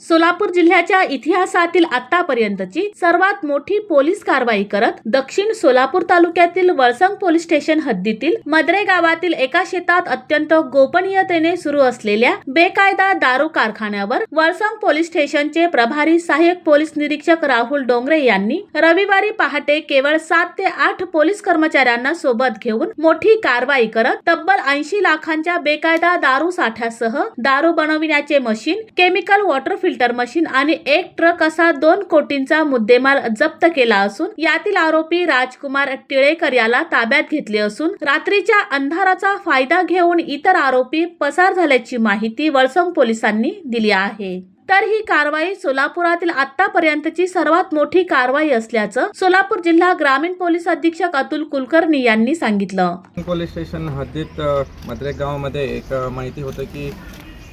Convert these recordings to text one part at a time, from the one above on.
सोलापूर जिल्ह्याच्या इतिहासातील आतापर्यंतची सर्वात मोठी पोलीस कारवाई करत दक्षिण सोलापूर तालुक्यातील वळसंग पोलीस स्टेशन हद्दीतील मद्रे गावातील एका शेतात अत्यंत गोपनीयतेने सुरू असलेल्या बेकायदा दारू कारखान्यावर वळसंग पोलीस स्टेशनचे प्रभारी सहाय्यक पोलीस निरीक्षक राहुल डोंगरे यांनी रविवारी पहाटे केवळ सात ते आठ पोलीस कर्मचाऱ्यांना सोबत घेऊन मोठी कारवाई करत तब्बल ऐंशी लाखांच्या बेकायदा दारू साठ्यासह दारू बनविण्याचे machine chemical water filter machine आणि एक ट्रक असा दोन कोटींचा मुद्देमाल जप्त केला असून यातील आरोपी राजकुमार टिळेकर याला ताब्यात घेतले असून रात्रीच्या अंधाराचा फायदा घेऊन इतर आरोपी पसार झाल्याची माहिती वळसंग पोलिसांनी दिली आहे. तर ही कारवाई सोलापुरातील आतापर्यंतची सर्वात मोठी कारवाई असल्याचं सोलापूर जिल्हा ग्रामीण पोलीस अधीक्षक अतुल कुलकर्णी यांनी सांगितलं. पोलीस स्टेशन हद्दीत मद्रेक गावामध्ये एक माहिती होतं की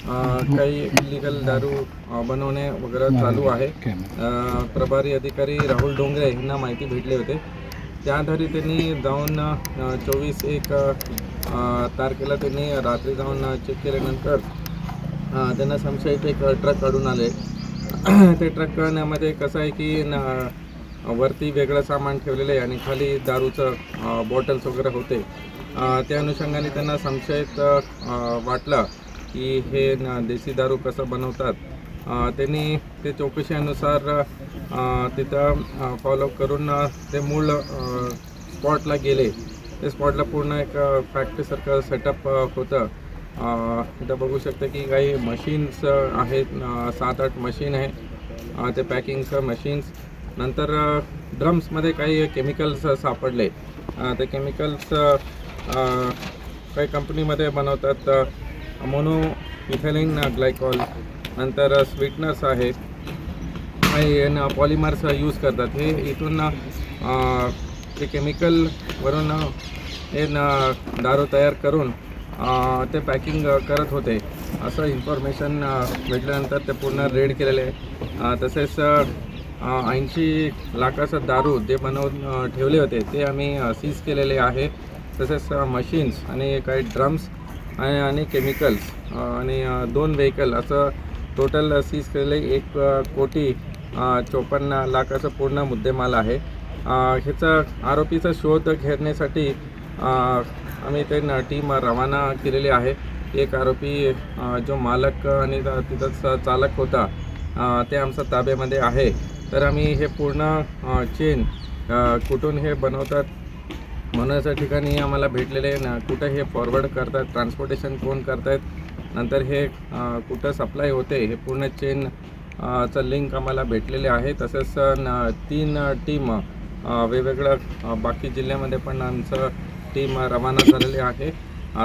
काही इलिगल दारू बनवणे वगैरे चालू आहे. प्रभारी अधिकारी राहुल डोंगरे यांना माहिती भेटले होते. त्या आधारे त्यांनी जाऊन चोवीस एक तारखेला त्यांनी रात्री जाऊन चेक केल्यानंतर त्यांना संशयित एक ट्रक काढून आले. ते ट्रकमध्ये कसं आहे की न- वरती वेगळं सामान ठेवलेलं आहे आणि खाली दारूचं बॉटल्स वगैरे होते. त्या अनुषंगाने त्यांना संशयित वाटलं. की हे देशी दारू कसं बनवतात त्यांनी ते चौकशीनुसार तिथं फॉलोअप करून ते मूळ स्पॉटला गेले. ते स्पॉटला पूर्ण एक फॅक्टरीसारखं सेटअप होतं. इथं बघू शकता की काही मशीन्स आहेत सात आठ मशीन आहे. ते पॅकिंगचं मशीन्स नंतर ड्रम्समध्ये काही केमिकल्स सापडले. ते केमिकल्स काही कंपनीमध्ये बनवतात. मोनो इथेलिन ग्लायकॉल नंतर स्वीटनर्स आहेत. काही पॉलिमर्स यूज करतात. हे इथून ते केमिकलवरून हे न दारू तयार करून ते पॅकिंग करत होते. असं इन्फॉर्मेशन भेटल्यानंतर ते पूर्ण रेड केलेले आहे. तसेच ऐंशी लाखाचं दारू जे बनवून ठेवले होते ते आम्ही सीज केलेले आहे. तसेच मशीन्स आणि काही ड्रम्स आणि आणि केमिकल्स आणि दोन व्हेकल असं टोटल सीज केलेले एक कोटी चोपन्न लाखाचं पूर्ण मुद्देमाल आहे. ह्याचा आरोपीचा शोध घेण्यासाठी आम्ही ते न टीम रवाना केलेली आहे. एक आरोपी जो मालक आणि तिथं चालक होता ते आमच्या ताब्यामध्ये आहे. तर आम्ही हे पूर्ण चेन कुठून हे बनवतात मनाच्या ठिकाणी आम्हाला भेटलेले न कुठं हे फॉरवर्ड करतात ट्रान्सपोर्टेशन कोण करतायत नंतर हे कुठं सप्लाय होते हे पूर्ण चेन चं लिंक आम्हाला भेटलेले आहे. तसंच न तीन टीम वेगवेगळ्या बाकी जिल्ह्यामध्ये पण आमचं टीम रवाना झालेली आहे.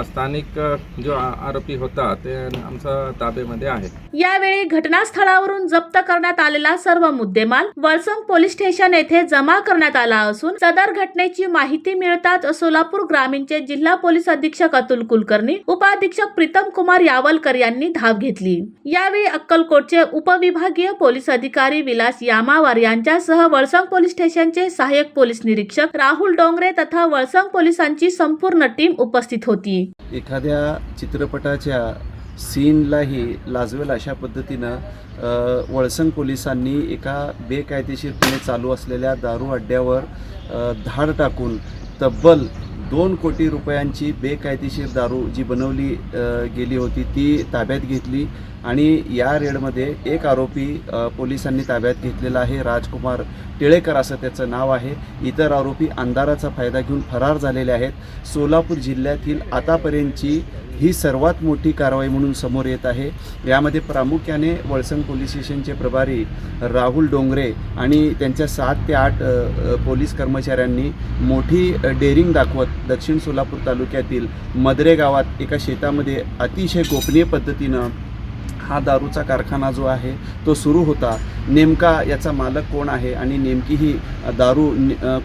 स्थानिक जो आरोपी होता ते आमच्या ताब्यामध्ये आहे. यावेळी घटनास्थळावरून जप्त करण्यात आलेला सर्व मुद्देमाल वळसंग पोलीस स्टेशन येथे जमा करण्यात आला असून सदर घटनेची माहिती मिळताच सोलापूर ग्रामीणचे जिल्हा पोलीस अधीक्षक अतुल कुलकर्णी उपाधीक्षक प्रीतम कुमार यावलकर यांनी धाव घेतली. यावेळी अक्कलकोटचे उपविभागीय पोलीस अधिकारी विलास यामावार यांच्यासह वळसंग पोलीस स्टेशनचे सहाय्यक पोलीस निरीक्षक राहुल डोंगरे तथा वळसंग पोलिसांची संपूर्ण टीम उपस्थित होती. एखाद्या चित्रपटाच्या सीनलाही लाजवेल अशा पद्धतीनं वळसंग पोलिसांनी एका बेकायदेशीरपणे चालू असलेल्या दारू अड्ड्यावर धाड टाकून तब्बल दोन कोटी रुपयांची बेकायदेशीर दारू जी बनवली गेली होती ती ताब्यात घेतली. आणि या रेडमध्ये एक आरोपी पोलिसांनी ताब्यात घेतलेला आहे. राजकुमार टिळेकर असं त्याचं नाव आहे. इतर आरोपी अंधाराचा फायदा घेऊन फरार झालेले आहेत. सोलापूर जिल्ह्यातील आतापर्यंतची ही सर्वात मोठी कारवाई म्हणून समोर येत आहे. यामध्ये प्रामुख्याने वळसंग पोलीस स्टेशनचे प्रभारी राहुल डोंगरे आणि त्यांच्या सात ते आठ पोलीस कर्मचाऱ्यांनी मोठी डेअरिंग दाखवत दक्षिण सोलापूर तालुक्यातील मदरे गावात एका शेतामध्ये अतिशय गोपनीय पद्धतीनं हा दारूचा कारखाना जो आहे तो सुरू होता. नेमका याचा मालक कोण आहे आणि नेमकी ही दारू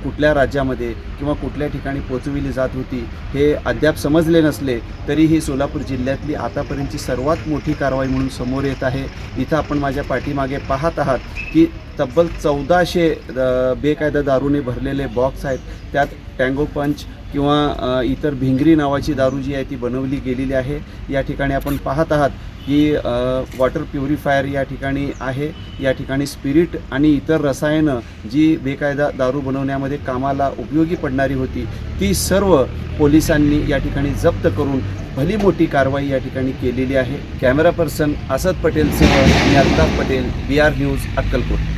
कुठल्या राज्यामध्ये किंवा कुठल्या ठिकाणी पोचविली जात होती हे अद्याप समजले नसले तरीही सोलापूर जिल्ह्यातली आतापर्यंतची सर्वात मोठी कारवाई म्हणून समोर येत आहे. इथं आपण माझ्या पाठीमागे पाहत आहात की तब्बल चौदाशे बेकायदा दारूने भरलेले बॉक्स आहेत. त्यात टँगो पंच किंवा इतर भिंगरी नावाची दारू जी आहे ती बनवली गेलेली आहे. या ठिकाणी आपण पाहत आहात की वॉटर प्युरिफायर या ठिकाणी आहे. या ठिकाणी स्पिरिट आणि इतर रसायनं जी बेकायदा दारू बनवण्यामध्ये कामाला उपयोगी पडणारी होती ती सर्व पोलिसांनी या ठिकाणी जप्त करून भली मोठी कारवाई या ठिकाणी केलेली आहे. कॅमेरा पर्सन असद पटेलसह मी Altaf Patel B R news Akkalkot.